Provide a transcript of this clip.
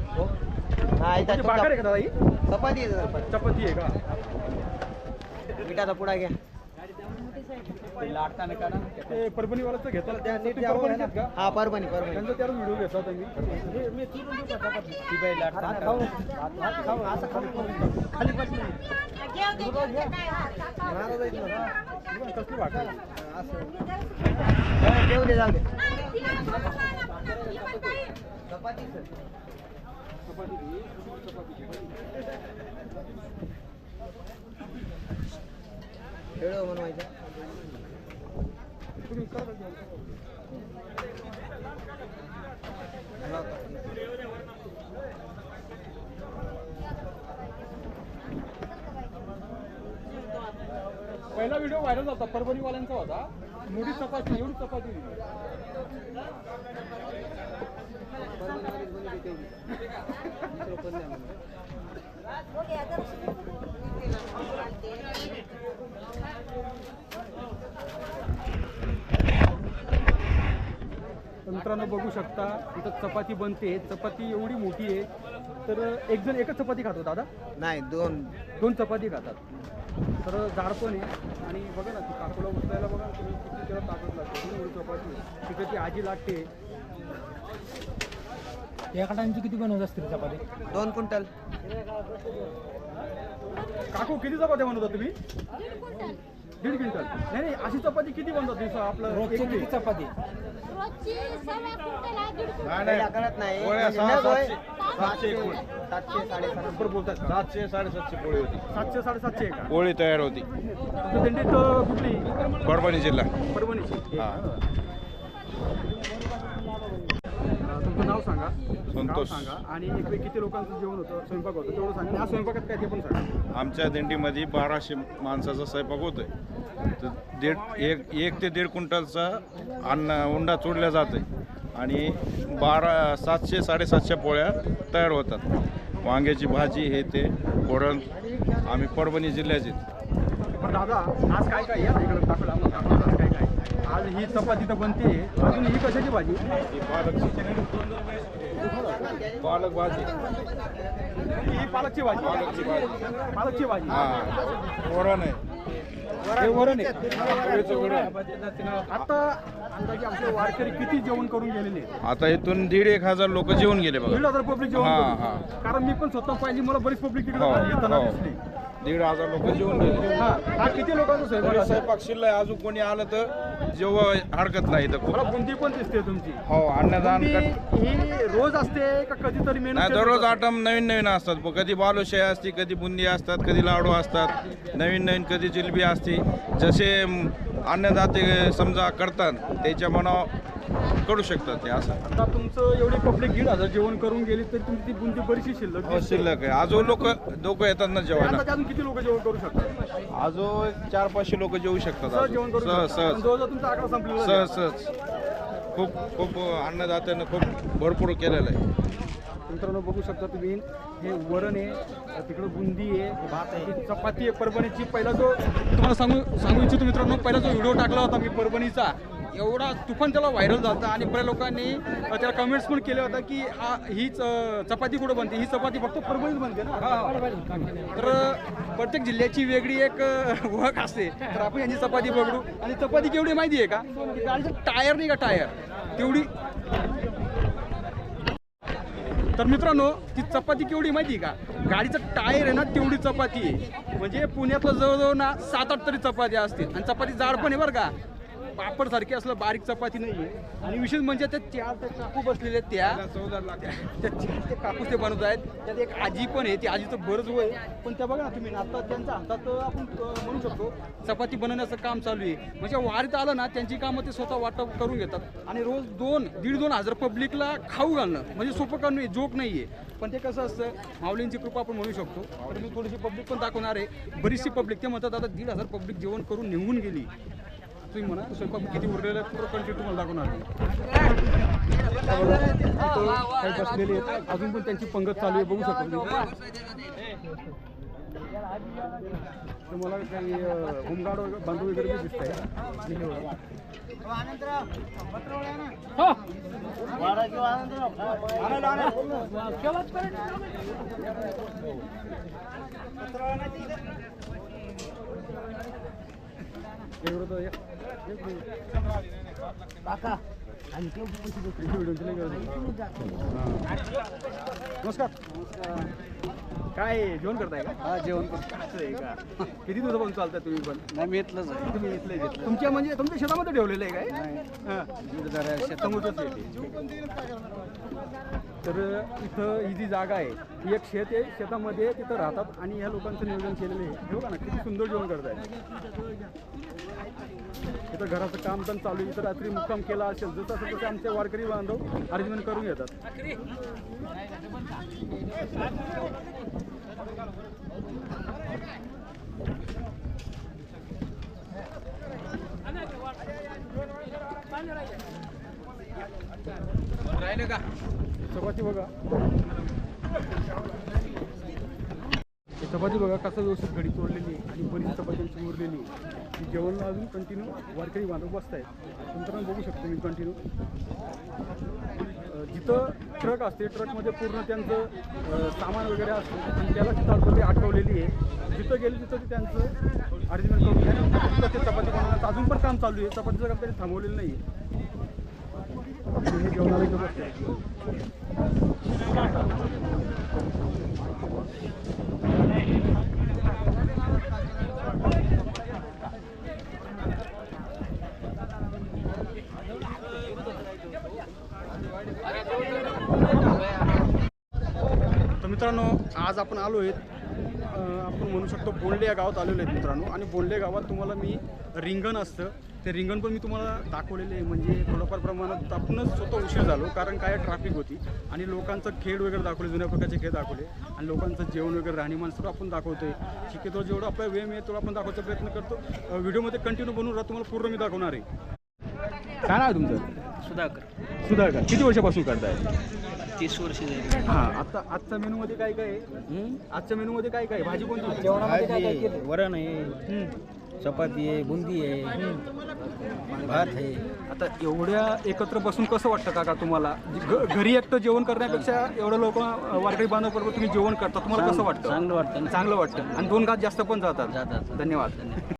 म्हणजे भाकर आहे का दादा ही? चपाती चपाती आहे का? मिठाचा पुडा घ्या. ते परभणीवालाच घेतात ते परभणीचे आहेत का हा परभणी परभणी. त्यांचा त्याला व्हिडिओ घेतात मी. खाली बसली कसली भाकर देऊ दे जाऊ दे चपाती खेळ बनवायचं तुम्ही पहिला व्हिडिओ व्हायरल होता परभणीवाल्यांचा होता. मोठी चपाती एवढी चपाती मित्रांनो बघू शकता इथं चपाती बनते. चपाती एवढी मोठी आहे तर एक जण एकच चपाती खातो दादा? नाही दोन. दोन चपाती खातात. तर जाड पण आहे. आणि बघा ना ती काकूला उचलायला बघा ना तुम्ही किती त्याला ताकद लागते. चपाती. तिकडे ती आजी लागते. एका टाइमची किती बनवत असतील चपाती? दोन क्विंटल. काकू किती चपात्या बनवता तुम्ही? दीड क्विंटल. नाही नाही अशी चपाती किती बनवतात दिवसा आपलं? किती चपाती? रोजची सव्वा क्विंटल आहे, दीड क्विंटल. पहिला करत नाही. पोळ्या म्हणजे सहा, नग होय. सातशे. सातशे सातशे साडेसातशे. बरोबर बोलतात का? सातशे साडेसातशे पोळी होती. सातशे साडेसातशे आहे का पोळी तयार होती. तुमचं दिंडीत अं, कुठली? परभणी जिल्हा. परभणीची हा. अं, तुमचं नाव सांगा. नाव संतोष. सांगा. आणि एक वेळ किती लोकांचं जेवण होतं? स्वयंपाक होतं. तेवढं सांगा. आणि हा स्वयंपाकात काय ते पण सांगा. आमच्या दिंडीमध्ये बाराशे माणसाचा स्वयंपाक होतोय. तर दीड एक एक ते दीड क्विंटलचा अन्न उंडा चोडल्या जातोय. आणि बारा सातशे साडेसातशे पोळ्या तयार होतात. वांग्याची भाजी हे ते वरण आम्ही परभणी जिल्ह्याचे पण दादा आज काय काय या इकडे दाखवलं आपण दाखवलं आज काय काय? आज ही चपाती तर बनते. अजून ही कशाची भाजी? पालक भाजी. ही पालकची भाजी. पालकची भाजी. पालकची भाजी. हा वरण आहे. आता अंदाजे आमचे वारकरी किती जेवण करून गेलेले आहेत? आता इथून दीड एक हजार लोक जेवून गेले दीड बघा हजार पब्लिक जेवण हा, करून. कारण मी पण स्वतः पाहिजे मला बरीच पब्लिक तिकडे हो येताना हो. दिसली. दीड हजार लोक जेवून गेले. हा किती लोकांचा स्वयंपाक तरी असेल? स्वयंपाक शिल्लक अजून कोणी आलं तर जेव्हा हरकत नाही तर मला बुंदी पण दिसते तुमची? हो अन्नदान बुंदी ही रोज असते का कधीतरी मेनू नाही दररोज? आटम नवीन नवीन असतात. ब- कधी बालुशाही असते कधी बुंदी असतात कधी लाडू असतात नवीन नवीन कधी जिलबी असते. जसे म, अन्नदाते समजा करतात त्याच्या मनावर करू शकतात ते असं. आता तुमचं एवढी पब्लिक दीड हजार जेवण करून गेली तर तुमची ती बुंदी बरीचशी शिल्लक हो दिसते. शिल्लक आहे. अजून लोक लोक येतात ना जेवायला. अंदाजे अजून किती लोक जेवण करू शकतात? एक चार पाचशे लोक जेवू शकतात सहज जेवण. करू सहज शकतात. सहज. पण जवळजवळ तुमचा आकडा संपलेला सहज आहे. सहज. खूप खूप अन्नदात्यानं खूप भरपूर केलेलं आहे. मित्रांनो बघू शकता तुम्ही हे वरण आहे तिकडं बुंदी आहे भात आहे चपाती आहे परभणीची. पहिला जो तुम्हाला सांगू सांगू इच्छितो मित्रांनो पहिला जो व्हिडिओ टाकला होता मी परभणीचा एवढा तुफान त्याला व्हायरल झाला आणि बऱ्याच लोकांनी त्याला कमेंट्स पण केले होता की हा हीच अ, चपाती कुठं बनते? ही चपाती फक्त परभणीत बनते ना? तर प्रत्येक जिल्ह्याची वेगळी एक ओळख असते. तर आपण यांची चपाती बघू. आणि चपाती केवढी माहिती आहे का? गाडीचं टायर नाही का टायर? तेवढी. तर मित्रांनो ती चपाती केवढी माहिती आहे का? गाडीचं टायर आहे ना तेवढी चपाती आहे. म्हणजे पुण्यातलं जवळजवळ ना सात आठ तरी चपात्या असतील. आणि चपाती जाड पण आहे बरं का? पापड सारखी असलं बारीक चपाती नाही आणि विशेष म्हणजे त्या चार त्या काकू बसलेले आहेत त्या. त्या चार ते काकूस ते बनवत आहेत. त्यात एक आजी पण आहे ती आजीचं बरंच वय. पण त्या बघा ना तुम्ही आता त्यांच्या हातात आपण म्हणू शकतो चपाती बनवण्याचं काम चालू आहे. म्हणजे वारीत आलं ना त्यांची कामं ते स्वतः वाटप करून घेतात. आणि रोज दोन दीड दोन हजार पब्लिकला खाऊ घालणं म्हणजे सोपं काम नाही जोक नाही आहे पण ते कसं असतं माऊलींची कृपा आपण म्हणू शकतो. तर मी थोडीशी पब्लिक पण दाखवणार आहे. बरीचशी पब्लिक ते म्हणतात आता दीड हजार पब्लिक जेवण करून निघून गेली. तुम्ही म्हणा स्वयंपाक किती उरलेला आहे, पूर्ण कंट्री तुम्हाला दाखवणार काही बसलेले अजून पण त्यांची पंगत चालू आहे बघू शकतो तुम्हाला काही होमगार्ड वगैरे बांधव वगैरे बी दिसत आहे हो. नमस्कार. काय जेवण करताय का? हा जेवण आहे का? किती दिवसापासून चालताय तुम्ही पण? नाही मी इथलंच आहे. तुम्ही इथले तुमच्या म्हणजे तुमच्या शेतामध्ये ठेवलेलं आहे काय. समोरच येते तर इथं ही जी जागा आहे ही एक शेत आहे. शेतामध्ये तिथं राहतात आणि ह्या लोकांचं नियोजन केलेलं आहे. हे बघा ना किती सुंदर जेवण करताय. इथं घराचं काम पण चालू आहे. इथं रात्री मुक्काम केला असेल जसं तसे आमचे वारकरी बांधव अरेंजमेंट करून घेतात चपाती बघा. चपाती बघा कसं व्यवस्थित घडी तोडलेली आणि बरीच चपात्यांची उरलेली जेवण अजून कंटिन्यू वारकरी बांधव बसत आहेत. नंतर बघू शकतो मी कंटिन्यू जिथं ट्रक असते ट्रकमध्ये पूर्ण त्यांचं सामान वगैरे असतं आणि त्याला तिथं अजून आठवलेली आहे. जिथं गेली तिथं ते त्यांचं अरेंजमेंट करून घ्या तिथं ते चपाती बनवण्याचं अजून पण काम चालू आहे. चपातीचं काम त्यांनी थांबवलेलं नाही आहे हे जेवणाला इथं बसते तर मित्रांनो आज आपण आलो आहेत आपण म्हणू शकतो बोंडले या गावात आलेलो आहेत मित्रांनो. आणि बोंडले गावात तुम्हाला मी रिंगण असतं. ते रिंगण पण मी तुम्हाला दाखवलेले आहे. म्हणजे थोडंफार प्रमाणात आपणच स्वतः उशीर झालो कारण काय ट्रॅफिक होती. आणि लोकांचं खेळ वगैरे दाखवले जुन्या प्रकारचे खेळ दाखवले. आणि लोकांचं जेवण वगैरे राहणीमान सगळं आपण दाखवतोय. शक्यतो जेवढं आपला वेळ मिळेल तेवढं आपण दाखवायचा प्रयत्न करतो. व्हिडिओमध्ये कंटिन्यू बनवून राहा तुम्हाला पूर्ण मी दाखवणार आहे. काय नाव आहे तुमचं? सुधाकर. सुधाकर. किती वर्षापासून करताय? तीस वर्ष झाली. हां आता आजच्या मेनूमध्ये काय काय आहे? आजच्या मेनूमध्ये काय काय आहे? भाजी कोणती? जेवणामध्ये काय काय केलं वरण आहे हं. चपाती आहे बुंदी आहे भात आहे. आता एवढ्या एकत्र बसून कसं वाटतं काका तुम्हाला? घ- घरी एकटं जेवण करण्यापेक्षा एवढं लोक वारकरी बांधवाबरोबर तुम्ही जेवण करता. तुम्हाला कसं वाटतं? चांगलं वाटतं ना. चांगलं वाटतं. आणि दोन घात जास्त पण जातात. जातात. धन्यवाद.